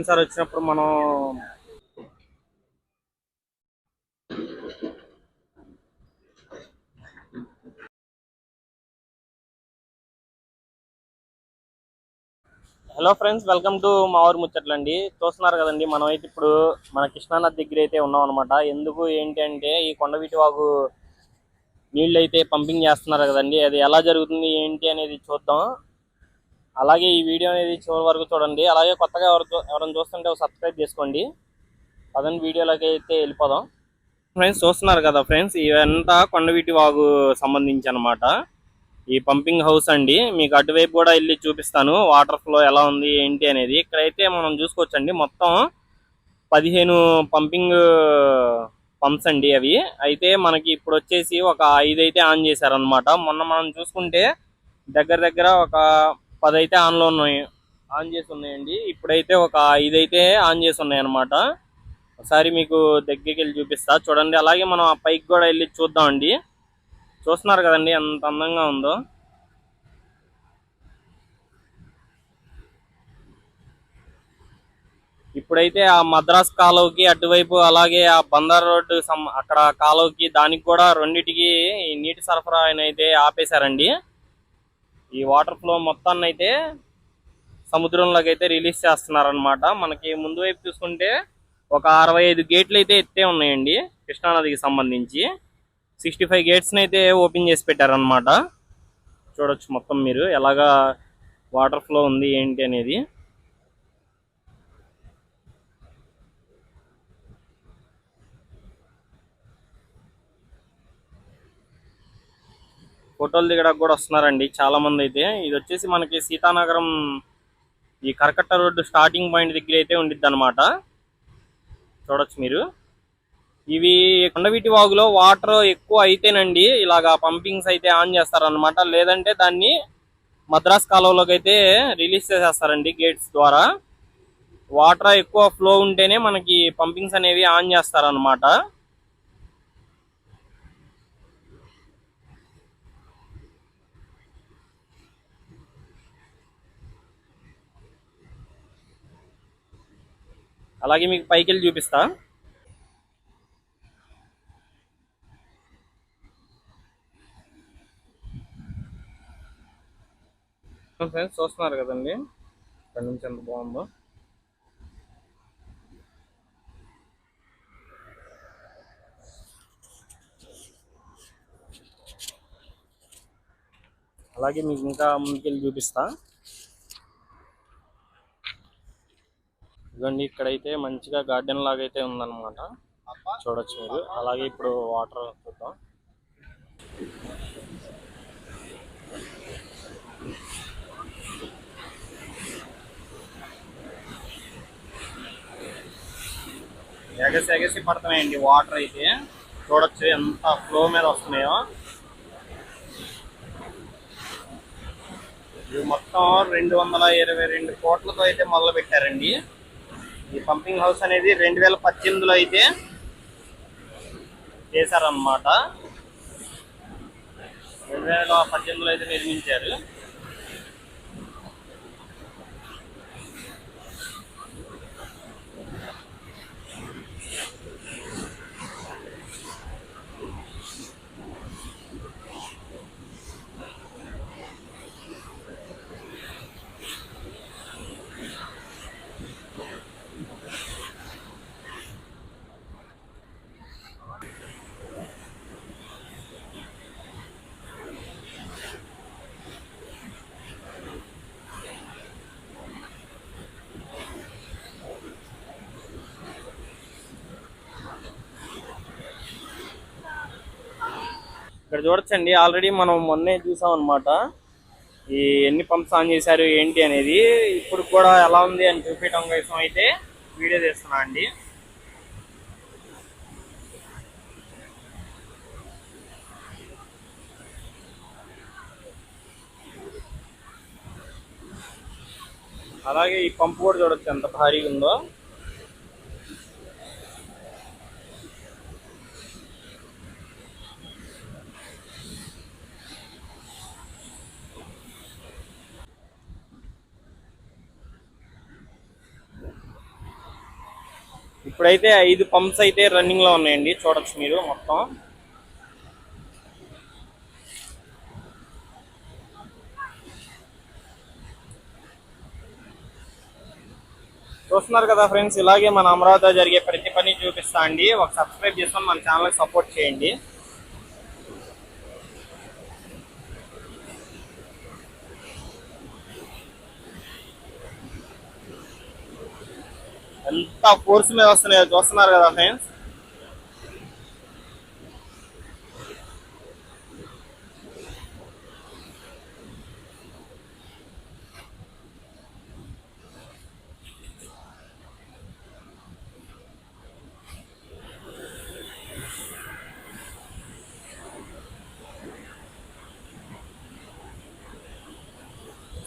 Censor వచ్చినప్పుడు మనం hello friends welcome to మా ఊరు ముచ్చట్లండి చూస్తున్నారు కదండి మనం అయితే ఇప్పుడు మన కృష్ణానది దగ్గర అయితే ఉన్నాం అనమాట ఎందుకు ఏంటి అంటే ఈ కొండవీటి వాగు నీళ్ళు అయితే పంపింగ్ చేస్తున్నారు కదండి. అది ఎలా జరుగుతుంది ఏంటి అనేది చూద్దాం. అలాగే ఈ వీడియో అనేది చివరి వరకు చూడండి. అలాగే కొత్తగా ఎవరు ఎవరైనా చూస్తుంటే ఒక సబ్స్క్రైబ్ చేసుకోండి. అదని వీడియోలోకి అయితే వెళ్ళిపోదాం. ఫ్రెండ్స్ చూస్తున్నారు కదా ఫ్రెండ్స్ ఇవంతా కొండవీటి వాగు సంబంధించి అనమాట ఈ పంపింగ్ హౌస్ అండి. మీకు అటువైపు కూడా వెళ్ళి చూపిస్తాను. వాటర్ ఫ్లో ఎలా ఉంది ఏంటి అనేది. ఇక్కడైతే మనం చూసుకోవచ్చండి. మొత్తం పదిహేను పంపింగ్ పంప్స్ అండి అవి. అయితే మనకి ఇప్పుడు వచ్చేసి ఒక ఐదు అయితే ఆన్ చేశారనమాట మొన్న మనం చూసుకుంటే దగ్గర దగ్గర ఒక పది అయితే ఆన్లో ఉన్నాయి. ఆన్ చేసి ఉన్నాయండి. ఇప్పుడైతే ఒక ఐదు అయితే ఆన్ చేసి ఉన్నాయి అనమాట ఒకసారి మీకు దగ్గరికి వెళ్ళి చూపిస్తా. చూడండి అలాగే మనం ఆ పైకి కూడా వెళ్ళి చూద్దామండి. చూస్తున్నారు కదండి ఎంత అందంగా ఉందో. ఇప్పుడైతే ఆ మద్రాస్ కాలువకి అటువైపు అలాగే ఆ బందర్ రోడ్డు సం అక్కడ కాలువకి దానికి కూడా రెండిటికి నీటి సరఫరా అయితే ఆపేశారండి. ఈ వాటర్ ఫ్లో మొత్తాన్ని అయితే సముద్రంలోకి అయితే రిలీజ్ చేస్తున్నారనమాట మనకి ముందు వైపు చూసుకుంటే ఒక అరవై ఐదు గేట్లు అయితే ఎత్తే ఉన్నాయండి కృష్ణానదికి సంబంధించి. సిక్స్టీ ఫైవ్ గేట్స్ని అయితే ఓపెన్ చేసి పెట్టారనమాట చూడొచ్చు మొత్తం మీరు ఎలాగా వాటర్ ఫ్లో ఉంది ఏంటి అనేది. ఫోటోలు దిగడానికి కూడా వస్తున్నారండి చాలా మంది అయితే. ఇది వచ్చేసి మనకి సీతానగరం ఈ కరకట్ట రోడ్డు స్టార్టింగ్ పాయింట్ దగ్గర అయితే ఉండిద్ది అనమాట చూడొచ్చు మీరు. ఇవి కొండవీటి వాగులో వాటర్ ఎక్కువ అయితేనండి ఇలాగా పంపింగ్స్ అయితే ఆన్ చేస్తారనమాట లేదంటే దాన్ని మద్రాస్ కాలువలోకి అయితే రిలీజ్ చేసేస్తారండి గేట్స్ ద్వారా. వాటర్ ఎక్కువ ఫ్లో ఉంటేనే మనకి పంపింగ్స్ అనేవి ఆన్ చేస్తారనమాట అలాగే మీకు పైకి వెళ్ళి చూపిస్తా ఫ్రెండ్స్ చూస్తున్నారు కదండి? ఇక్కడ నుంచి ఎంత బాగుందో. అలాగే మీకు ఇంకా ముందుకెళ్ళి చూపిస్తా. ఇదిగోండి ఇక్కడైతే మంచిగా గార్డెన్ లాగా అయితే ఉందన్నమాట. చూడొచ్చు మీరు. అలాగే ఇప్పుడు వాటర్ చూద్దాం. ఎగసి ఎగసి పడుతున్నాయండి వాటర్ అయితే. చూడొచ్చు ఎంత ఫ్లో మీద వస్తున్నాయో. ఇవి మొత్తం రెండు వందల ఇరవై రెండు కోట్లతో అయితే మొదలు పెట్టారండి ఈ పంపింగ్ హౌస్ అనేది రెండు వేల పద్దెనిమిదిలో అయితే చేశారన్నమాట. రెండు వేల పద్దెనిమిదిలో అయితే నిర్మించారు. ఇక్కడ చూడొచ్చండి. ఆల్రెడీ మనం మొన్నే చూసాం అనమాట ఈ ఎన్ని పంప్స్ ఆన్ చేశారు ఏంటి అనేది. ఇప్పుడు కూడా ఎలా ఉంది అని చూపించడం కోసం అయితే వీడియో తీస్తున్నా అండి. అలాగే ఈ పంపు కూడా చూడొచ్చు ఎంత భారీగా ఉందో. ఇప్పుడైతే ఐదు పంప్స్ అయితే రన్నింగ్లో ఉన్నాయండి. చూడొచ్చు మీరు మొత్తం. చూస్తున్నారు కదా ఫ్రెండ్స్ ఇలాగే మన అమరావతిలో జరిగే ప్రతి పని చూపిస్తా అండి. ఒక సబ్స్క్రైబ్ చేసుకొని మన ఛానల్ సపోర్ట్ చేయండి. ఎంత ఫోర్స్ మీద వస్తున్నాయో చూస్తున్నారు కదా ఫ్రెండ్స్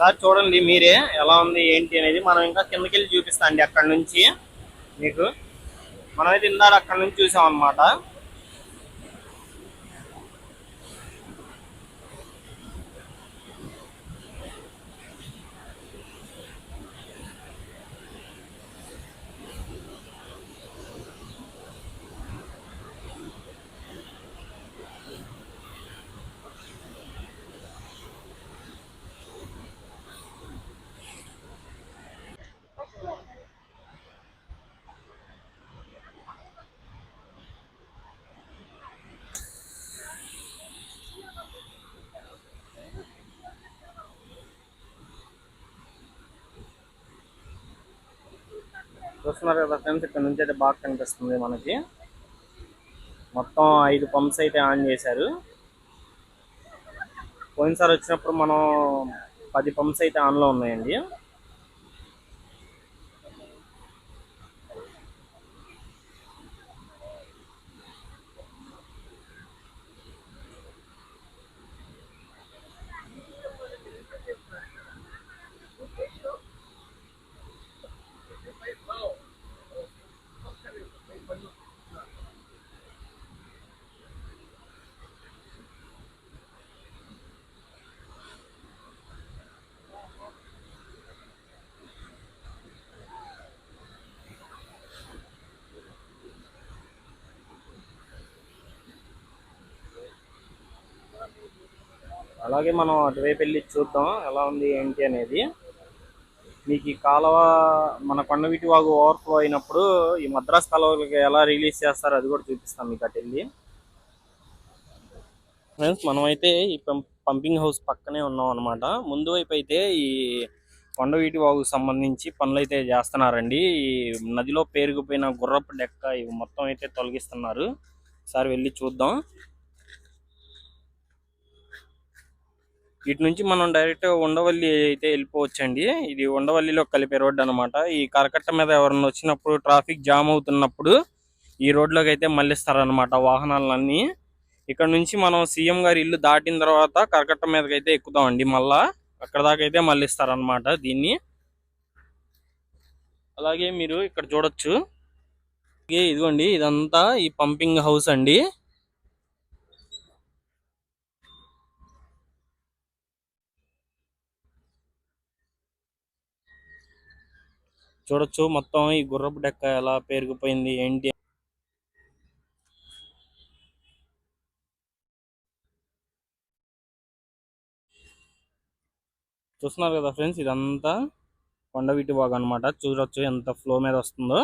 ఒకసారి చూడండి మీరే ఎలా ఉంది ఏంటి అనేది. మనం ఇంకా కిందకి వెళ్ళి చూపిస్తాం అండి అక్కడ నుంచి. మీకు మనమైతే ఇందాక అక్కడ నుంచి చూసాం అనమాట చూస్తున్నారు కదా ఫ్రెండ్స్ ఇక్కడ నుంచి అయితే బాగా కనిపిస్తుంది మనకి. మొత్తం ఐదు పంప్స్ అయితే ఆన్ చేశారు. పోయినసారి వచ్చినప్పుడు మనం పది పంప్స్ అయితే ఆన్లో ఉన్నాయండి. అలాగే మనం అటువైపు వెళ్ళి చూద్దాం ఎలా ఉంది ఏంటి అనేది. మీకు ఈ కాలువ మన కొండవీటి వాగు ఓవర్ఫ్లో అయినప్పుడు ఈ మద్రాస్ కాలువలకి ఎలా రిలీజ్ చేస్తారో అది కూడా చూపిస్తాం మీకు అటు వెళ్ళి. ఫ్రెండ్స్ మనమైతే ఈ పంపింగ్ హౌస్ పక్కనే ఉన్నాం అనమాట ముందు వైపు అయితే ఈ కొండవీటి వాగుకు సంబంధించి పనులు అయితే చేస్తున్నారండి. ఈ నదిలో పేరుకుపోయిన గుర్రపు డెక్క ఇవి మొత్తం అయితే తొలగిస్తున్నారు. ఒకసారి వెళ్ళి చూద్దాం. ఇటు నుంచి మనం డైరెక్ట్ ఉండవల్లి అయితే వెళ్ళిపోవచ్చండి. ఇది ఉండవల్లిలో కలిపే రోడ్డు అనమాట ఈ కరకట్ట మీద ఎవరన్నా వచ్చినప్పుడు ట్రాఫిక్ జామ్ అవుతున్నప్పుడు ఈ రోడ్లోకి అయితే మళ్ళిస్తారనమాట వాహనాలన్నీ. ఇక్కడ నుంచి మనం సీఎం గారి ఇల్లు దాటిన తర్వాత కరకట్ట మీదకి అయితే ఎక్కుతామండి మళ్ళా. అక్కడ దాకా అయితే మళ్ళిస్తారనమాట దీన్ని. అలాగే మీరు ఇక్కడ చూడొచ్చు. ఇదిగోండి ఇదంతా ఈ పంపింగ్ హౌస్ అండి. చూడొచ్చు. మొత్తం ఈ గుర్రపు డెక్క ఎలా పేరుకుపోయింది ఏంటి చూస్తున్నారు కదా ఫ్రెండ్స్ ఇదంతా కొండవీటి బాగా అనమాట చూడొచ్చు ఎంత ఫ్లో మీద వస్తుందో.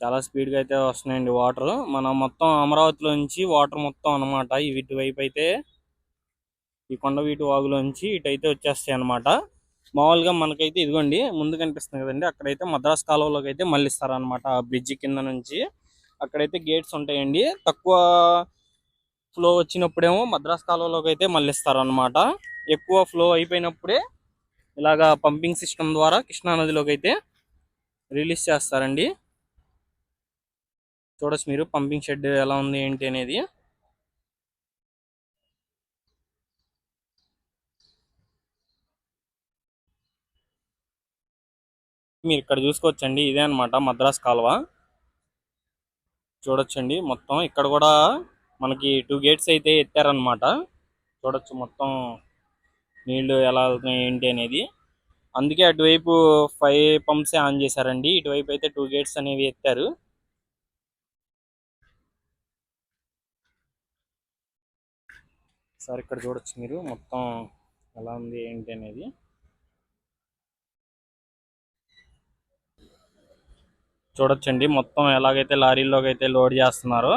చాలా స్పీడ్గా అయితే వస్తున్నాయండి వాటర్. మనం మొత్తం అమరావతిలో నుంచి వాటర్ మొత్తం అన్నమాట. ఇటు వైపు అయితే ఈ కొండవీటి వాగులోంచి ఇటైతే వచ్చేస్తాయి అనమాట మామూలుగా మనకైతే ఇదిగోండి ముందు కనిపిస్తుంది కదండి. అక్కడైతే మద్రాస్ కాలువలోకి అయితే మళ్ళిస్తారనమాట ఆ బ్రిడ్జి కింద నుంచి. అక్కడైతే గేట్స్ ఉంటాయండి. తక్కువ ఫ్లో వచ్చినప్పుడేమో మద్రాస్ కాలువలోకి అయితే మళ్ళిస్తారనమాట ఎక్కువ ఫ్లో అయిపోయినప్పుడే ఇలాగా పంపింగ్ సిస్టమ్ ద్వారా కృష్ణా నదిలోకి అయితే రిలీజ్ చేస్తారండి. చూడొచ్చు మీరు పంపింగ్ షెడ్ ఎలా ఉంది ఏంటి అనేది. మీరు ఇక్కడ చూసుకోవచ్చండి. ఇదే అన్నమాట మద్రాస్ కాలువ. చూడొచ్చండి. మొత్తం ఇక్కడ కూడా మనకి టూ గేట్స్ అయితే ఎత్తారనమాట చూడొచ్చు మొత్తం నీళ్ళు ఎలా వెళ్తున్నాయి ఏంటి అనేది. అందుకే అటువైపు ఫైవ్ పంప్స్ ఆన్ చేశారండి. ఇటువైపు అయితే టూ గేట్స్ అనేవి ఎత్తారు. సార్ ఇక్కడ చూడొచ్చు మీరు మొత్తం ఎలా ఉంది ఏంటి అనేది. చూడొచ్చండి. మొత్తం ఎలాగైతే లారీలోకి అయితే లోడ్ చేస్తున్నారో.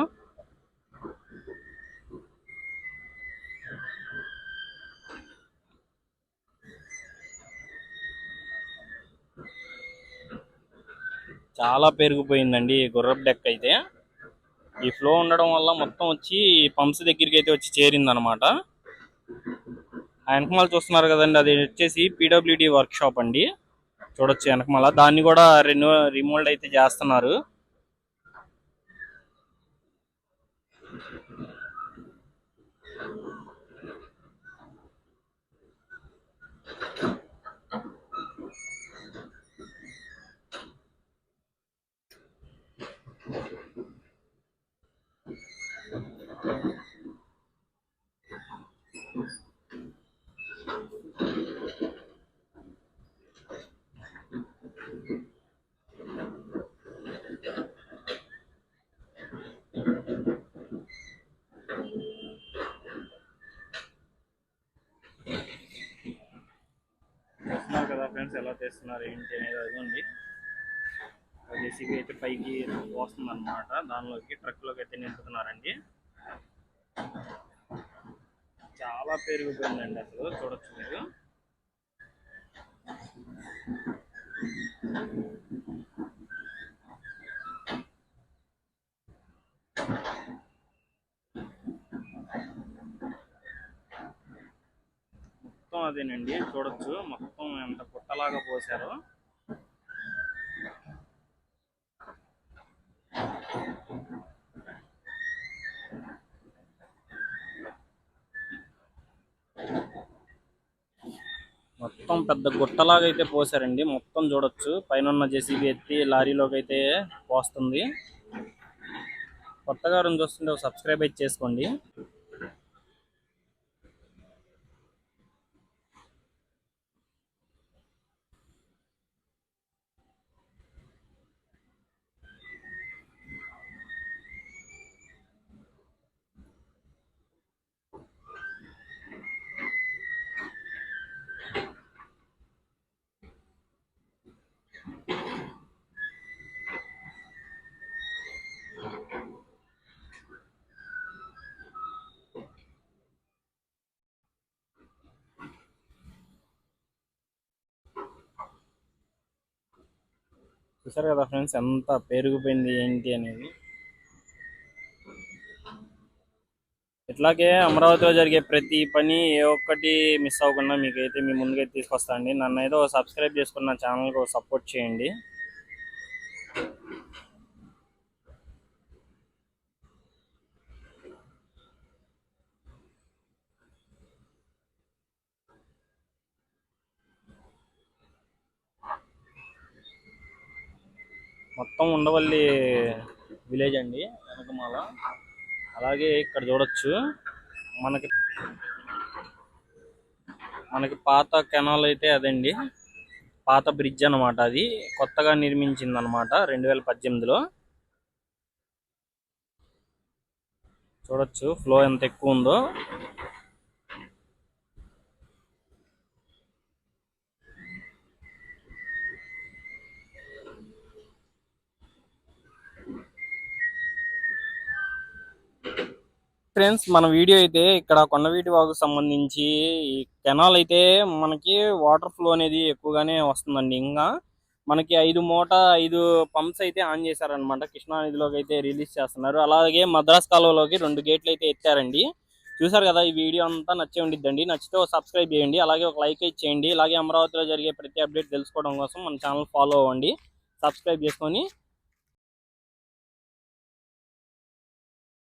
చాలా పెరిగిపోయిందండి ఈ గుర్రపు డెక్ అయితే. ఈ ఫ్లో ఉండడం వల్ల మొత్తం వచ్చి పంప్స్ దగ్గరికి అయితే వచ్చి చేరిందనమాట. ఆ వెనకమాల చూస్తున్నారు కదండి అది వచ్చేసి పీడబ్ల్యూడి వర్క్ షాప్ అండి. చూడొచ్చు వెనకమల దాన్ని కూడా రెన్యూ రిమోల్డ్ అయితే చేస్తున్నారు. చూస్తున్నారు ఫ్రెండ్స్ ఎలా చేస్తున్నారు ఏంటి అనేది అదిగోండి. ఉంది జేసీబీ అయితే పైకి వస్తుంది అనమాట దానిలోకి ట్రక్లోకి అయితే నింపుతున్నారండి. చాలా పెరిగిపోయిందండి అసలు చూడొచ్చు మీరు. మొత్తం అదేనండి చూడొచ్చు. మొత్తం ఎంత పుట్టలాగా పోసారో. మొత్తం పెద్ద గుట్టలాగా అయితే పోసారండి. మొత్తం చూడొచ్చు. పైన ఉన్న జేసీబీ ఎత్తి లారీలోకి అయితే పోస్తుంది. కొత్తగా రెండు చూస్తుంటే సబ్స్క్రైబ్ అయితే చేసుకోండి. చూసారు కదా ఫ్రెండ్స్ ఎంత పెరిగిపోయింది ఏంటి అనేది. ఇట్లాగే అమరావతిలో జరిగే ప్రతి పని ఏ ఒక్కటి మిస్ అవ్వకుండా మీకైతే మీ ముందుకైతే తీసుకొస్తానండి నన్ను ఏదో సబ్స్క్రైబ్ చేసుకున్న ఛానల్కి సపోర్ట్ చేయండి. మొత్తం ఉండవల్లి విలేజ్ అండి వెనకమాల. అలాగే ఇక్కడ చూడొచ్చు. మనకి మనకి పాత కెనాల్ అయితే అదండి. పాత బ్రిడ్జ్ అన్నమాట అది. కొత్తగా నిర్మించింది అనమాట రెండు వేల పద్దెనిమిదిలో. చూడొచ్చు ఫ్లో ఎంత ఎక్కువ ఉందో. ఫ్రెండ్స్ మన వీడియో అయితే ఇక్కడ కొండవీటి వాగు సంబంధించి ఈ కెనాల్ అయితే మనకి వాటర్ ఫ్లో అనేది ఎక్కువగానే వస్తుందండి. ఇంకా మనకి ఐదు మూట ఐదు పంప్స్ అయితే ఆన్ చేశారనమాట కృష్ణా నదిలోకి అయితే రిలీజ్ చేస్తున్నారు. అలాగే మద్రాస్ కాలువలోకి రెండు గేట్లు అయితే ఎత్తారండి. చూసారు కదా ఈ వీడియో అంతా నచ్చే ఉండిద్దండి. నచ్చితే సబ్స్క్రైబ్ చేయండి. అలాగే ఒక లైక్ అయితే చేయండి. అలాగే అమరావతిలో జరిగే ప్రతి అప్డేట్ తెలుసుకోవడం కోసం మన ఛానల్ ఫాలో అవ్వండి. సబ్స్క్రైబ్ చేసుకొని